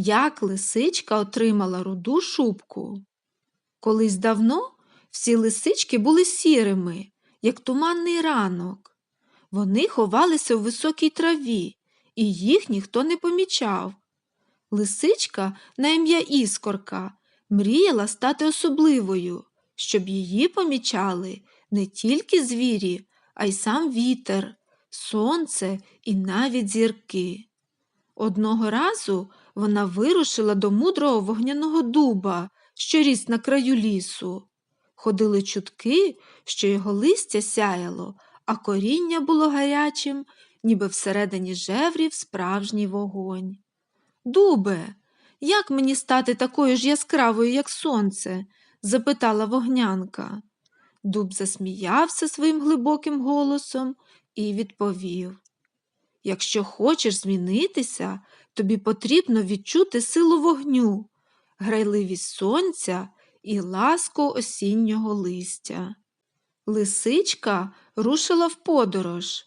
Як лисичка отримала руду шубку? Колись давно всі лисички були сірими, як туманний ранок. Вони ховалися у високій траві, і їх ніхто не помічав. Лисичка на ім'я Іскорка мріяла стати особливою, щоб її помічали не тільки звірі, а й сам вітер, сонце і навіть зірки. Одного разу вона вирушила до мудрого вогняного дуба, що ріс на краю лісу. Ходили чутки, що його листя сяяло, а коріння було гарячим, ніби всередині жеврів справжній вогонь. Дубе, як мені стати такою ж яскравою, як сонце? запитала вогнянка. Дуб засміявся своїм глибоким голосом і відповів Якщо хочеш змінитися, тобі потрібно відчути силу вогню, грайливість сонця і ласку осіннього листя. Лисичка рушила в подорож.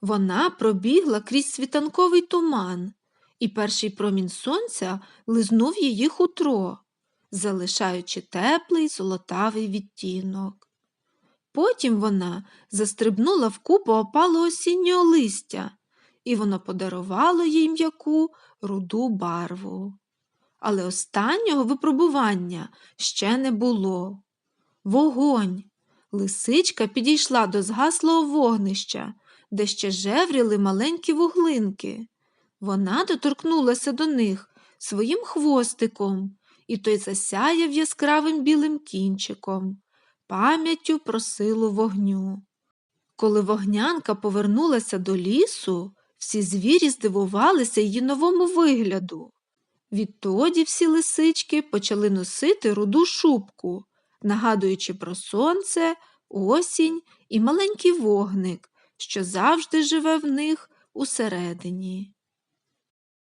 Вона пробігла крізь світанковий туман, і перший промінь сонця лизнув її хутро, залишаючи теплий золотавий відтінок. Потім вона застрибнула в купу опалого осіннього листя, і воно подарувало їй м'яку руду барву. Але останнього випробування ще не було. Вогонь. Лисичка підійшла до згаслого вогнища, де ще жевріли маленькі вуглинки. Вона доторкнулася до них своїм хвостиком, і той засяяв яскравим білим кінчиком, пам'яттю про силу вогню. Коли вогнянка повернулася до лісу, всі звірі здивувалися її новому вигляду. Відтоді всі лисички почали носити руду шубку, нагадуючи про сонце, осінь і маленький вогник, що завжди живе в них усередині.